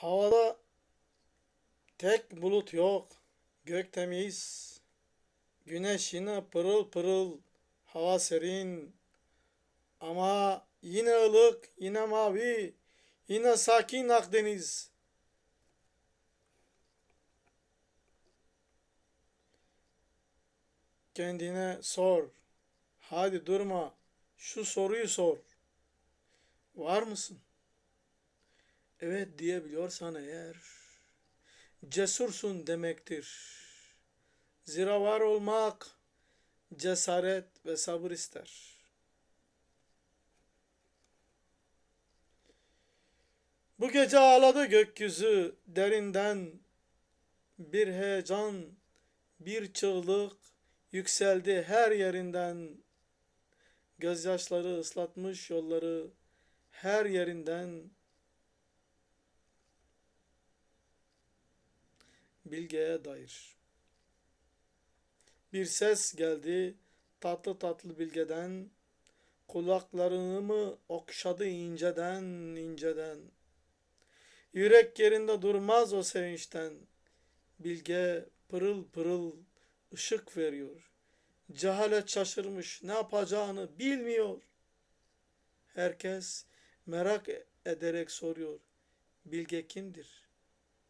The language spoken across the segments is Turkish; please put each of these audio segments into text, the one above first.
Havada tek bulut yok. Gök temiz. Güneş yine pırıl pırıl. Hava serin. Ama yine ılık, yine mavi, yine sakin Akdeniz. Kendine sor. Hadi durma. Şu soruyu sor. Var mısın? Evet diyebiliyorsan eğer cesursun demektir. Zira var olmak cesaret ve sabır ister. Bu gece ağladı gökyüzü derinden bir heyecan, bir çığlık yükseldi her yerinden. Gözyaşları ıslatmış yolları her yerinden. Bilge'ye dair. Bir ses geldi tatlı tatlı Bilge'den. Kulaklarımı okşadı inceden inceden. Yürek yerinde durmaz o sevinçten. Bilge pırıl pırıl ışık veriyor. Cehalet şaşırmış ne yapacağını bilmiyor. Herkes merak ederek soruyor. Bilge kimdir?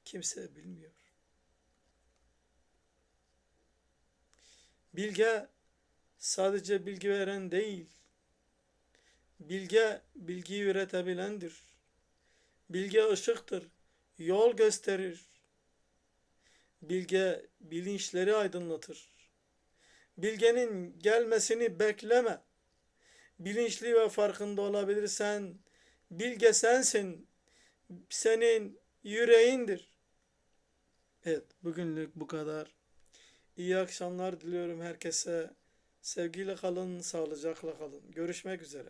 Kimse bilmiyor. Bilge sadece bilgi veren değil. Bilge bilgiyi üretebilendir. Bilge ışıktır, yol gösterir. Bilge bilinçleri aydınlatır. Bilgenin gelmesini bekleme. Bilinçli ve farkında olabilirsen, bilge sensin. Senin yüreğindir. Evet, bugünlük bu kadar. İyi akşamlar diliyorum herkese. Sevgiyle kalın, sağlıcakla kalın. Görüşmek üzere.